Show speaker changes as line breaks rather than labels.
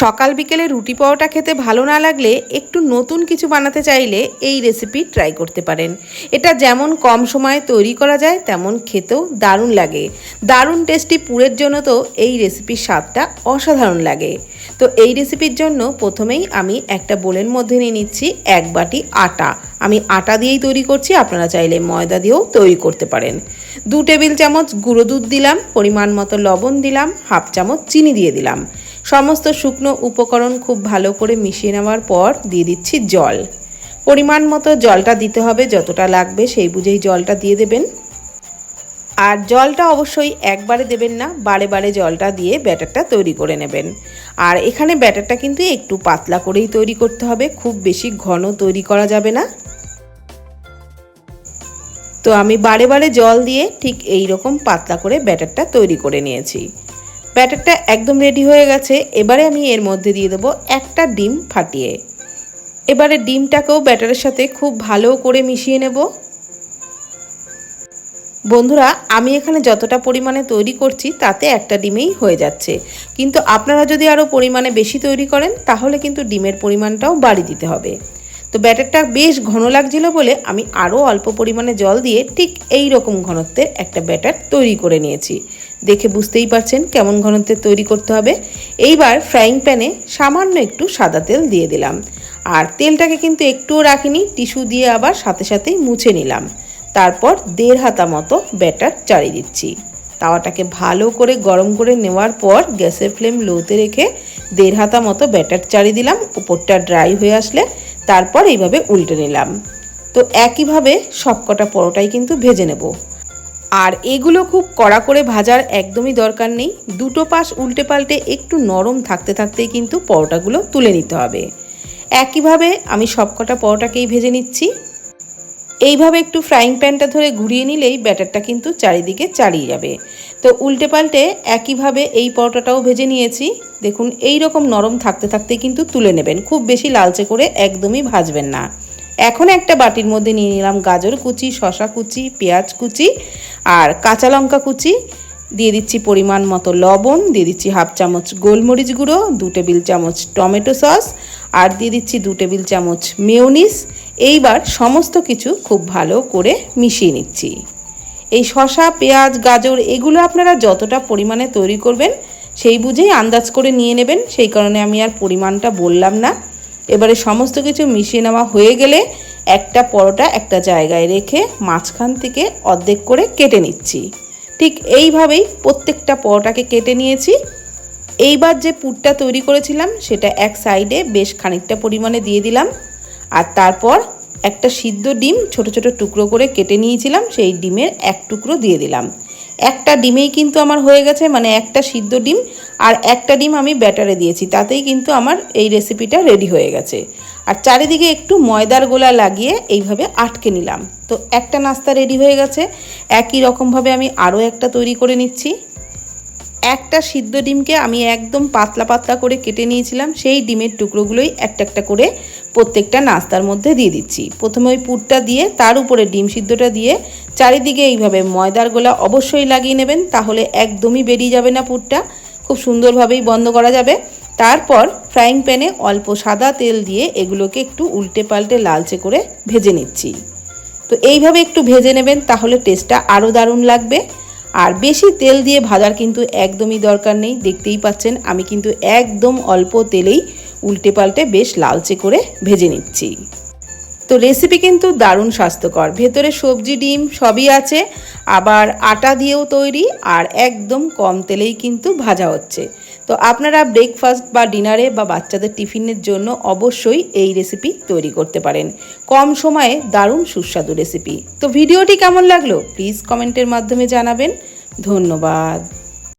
সকাল বিকেলে রুটি পরোটা খেতে ভালো না লাগলে একটু নতুন কিছু বানাতে চাইলে এই রেসিপি ট্রাই করতে পারেন। এটা যেমন কম সময়ে তৈরি করা যায়, তেমন খেতেও দারুণ লাগে। দারুণ টেস্টি পুরের জন্য তো এই রেসিপির স্বাদটা অসাধারণ লাগে। তো এই রেসিপির জন্য প্রথমেই আমি একটা বোলের মধ্যে নিয়ে নিচ্ছি এক বাটি আটা। আমি আটা দিয়েই তৈরি করছি, আপনারা চাইলে ময়দা দিয়েও তৈরি করতে পারেন। দু টেবিল চামচ গুঁড়ো দুধ দিলাম, পরিমাণ মতো লবণ দিলাম, হাফ চামচ চিনি দিয়ে দিলাম। সমস্ত শুকনো উপকরণ খুব ভালো করে মিশিয়ে নেওয়ার পর দিয়ে দিচ্ছি জল। পরিমাণ মতো জলটা দিতে হবে যতটা লাগবে সেই বুঝেই জলটা দিয়ে দেবেন। আর জলটা অবশ্যই একবারে দেবেন না, বারে বারে জলটা দিয়ে ব্যাটারটা তৈরি করে নেবেন। আর এখানে ব্যাটারটা কিন্তু একটু পাতলা করেই তৈরি করতে হবে, খুব বেশি ঘন তৈরি করা যাবে না। তো আমি বারে বারে জল দিয়ে ঠিক এই রকম পাতলা করে ব্যাটারটা তৈরি করে নিয়েছি। ব্যাটারটা একদম রেডি হয়ে গেছে। এবারে আমি এর মধ্যে দিয়ে দেবো একটা ডিম ফাটিয়ে। এবারে ডিমটাকেও ব্যাটারের সাথে খুব ভালো করে মিশিয়ে নেব। বন্ধুরা, আমি এখানে যতটা পরিমাণে তৈরি করছি, তাতে একটা ডিমেই হয়ে যাচ্ছে। কিন্তু আপনারা যদি আরও পরিমাণে বেশি তৈরি করেন, তাহলে কিন্তু ডিমের পরিমাণটাও বাড়ি দিতে হবে। তো ব্যাটারটা বেশ ঘন লাগছিল বলে আমি আরও অল্প পরিমাণে জল দিয়ে ঠিক এই রকম ঘনত্বের একটা ব্যাটার তৈরি করে নিয়েছি। দেখে বুঝতেই পারছেন কেমন ঘনত্বের তৈরি করতে হবে। এইবার ফ্রাইং প্যানে সামান্য একটু সাদা তেল দিয়ে দিলাম। আর তেলটাকে কিন্তু একটুও রাখিনি, টিস্যু দিয়ে আবার সাথে সাথেই মুছে নিলাম। তারপর দেড় হাতা মতো ব্যাটার চাড়িয়ে দিচ্ছি। তাওয়াটাকে ভালো করে গরম করে নেওয়ার পর গ্যাসের ফ্লেম লোতে রেখে দেড় হাতা মতো ব্যাটার চাড়িয়ে দিলাম। উপরটা ড্রাই হয়ে আসলে তারপর এইভাবে উল্টে নিলাম। তো একইভাবে সবকটা পরোটাই কিন্তু ভেজে নেব। আর এগুলো খুব কড়া করে ভাজার একদমই দরকার নেই। দুটো পাশ উল্টে পাল্টে একটু নরম থাকতে থাকতেই কিন্তু পরোটাগুলো তুলে নিতে হবে। একইভাবে আমি সবকটা পরোটাকেই ভেজে নিচ্ছি। এইভাবে একটু ফ্রাইং প্যানটা ধরে ঘুরিয়ে নিলেই ব্যাটারটা কিন্তু চারিদিকে চালিয়ে যাবে। তো উল্টে পাল্টে একইভাবে এই পরোটাটাও ভেজে নিয়েছি। দেখুন এই রকম নরম থাকতে থাকতে কিন্তু তুলে নেবেন। খুব বেশি লালচে করে একদমই ভাজবেন না। এখন একটা বাটির মধ্যে নিয়ে নিলাম গাজর কুচি শশা কুচি, পেঁয়াজ কুচি আর কাঁচা লঙ্কা কুচি। দিয়ে দিচ্ছি পরিমাণ মতো লবণ, দিয়ে দিচ্ছি হাফ চামচ গোলমরিচ গুঁড়ো, দু টেবিল চামচ টমেটো সস আর দিয়ে দিচ্ছি দু টেবিল চামচ মেয়োনিস। এইবার সমস্ত কিছু খুব ভালো করে মিশিয়ে নিচ্ছি। এই শশা পেঁয়াজ, গাজর, এগুলো আপনারা যতটা পরিমাণে তৈরি করবেন, সেই বুঝেই আন্দাজ করে নিয়ে নেবেন। সেই কারণে আমি আর পরিমাণটা বললাম না। এবারে সমস্ত কিছু মিশিয়ে নেওয়া হয়ে গেলে একটা পরোটা একটা জায়গায় রেখে মাঝখান থেকে অর্ধেক করে কেটে নিচ্ছি। ঠিক এইভাবেই প্রত্যেকটা পরোটাকে কেটে নিয়েছি। এইবার যে পুরটা তৈরি করেছিলাম, সেটা এক সাইডে বেশ খানিকটা পরিমাণে দিয়ে দিলাম। আর তারপর একটা সিদ্ধ ডিম ছোট ছোট টুকরো করে কেটে নিয়েছিলাম, সেই ডিমের এক টুকরো দিয়ে দিলাম। একটা ডিমেই কিন্তু আমার হয়ে গেছে মানে একটা সিদ্ধ ডিম আর একটা ডিম আমি ব্যাটারে দিয়েছি, তাতেই কিন্তু আমার এই রেসিপিটা রেডি হয়ে গেছে। আর চারিদিকে একটু ময়দার গোলা লাগিয়ে এইভাবে আটকে নিলাম। তো একটা নাস্তা রেডি হয়ে গেছে, একই রকমভাবে আমি আরও একটা তৈরি করে নিচ্ছি। একটা সিদ্ধ ডিমকে আমি একদম পাতলা পাতলা করে কেটে নিয়েছিলাম, সেই ডিমের টুকরোগুলোই একটা একটা করে প্রত্যেকটা নাস্তার মধ্যে দিয়ে দিচ্ছি। প্রথমে ওই পুরটা দিয়ে, তার উপরে ডিম সিদ্ধটা দিয়ে, চারিদিকে এইভাবে ময়দার গোলা অবশ্যই লাগিয়ে নেবেন, তাহলে একদমই বেরিয়ে যাবে না পুরটা। খুব সুন্দরভাবেই বন্ধ করা যাবে। তারপর ফ্রাইং প্যানে অল্প সাদা তেল দিয়ে এগুলোকে একটু উল্টে পাল্টে লালচে করে ভেজে নিচ্ছি। তো এইভাবে একটু ভেজে নেবেন, তাহলে টেস্টটা আরও দারুণ লাগবে। আর বেশি তেল দিয়ে ভাজার কিন্তু একদমই দরকার নেই, দেখতেই পাচ্ছেন। আমি কিন্তু একদম অল্প তেলেই উল্টে পাল্টে বেশ লালচে করে ভেজে নিচ্ছি। তো রেসিপি কিন্তু দারুণ স্বাস্থ্যকর। ভেতরে সবজি, ডিম সবই আছে, আবার আটা দিয়েও তৈরি আর একদম কম তেলেই কিন্তু ভাজা হচ্ছে। তো আপনারা ব্রেকফাস্ট বা ডিনারে বা বাচ্চাদের টিফিনের জন্য অবশ্যই এই রেসিপি তৈরি করতে পারেন। কম সময়ে দারুণ সুস্বাদু রেসিপি তো ভিডিওটি কেমন লাগল? প্লিজ কমেন্টের মাধ্যমে জানাবেন। ধন্যবাদ।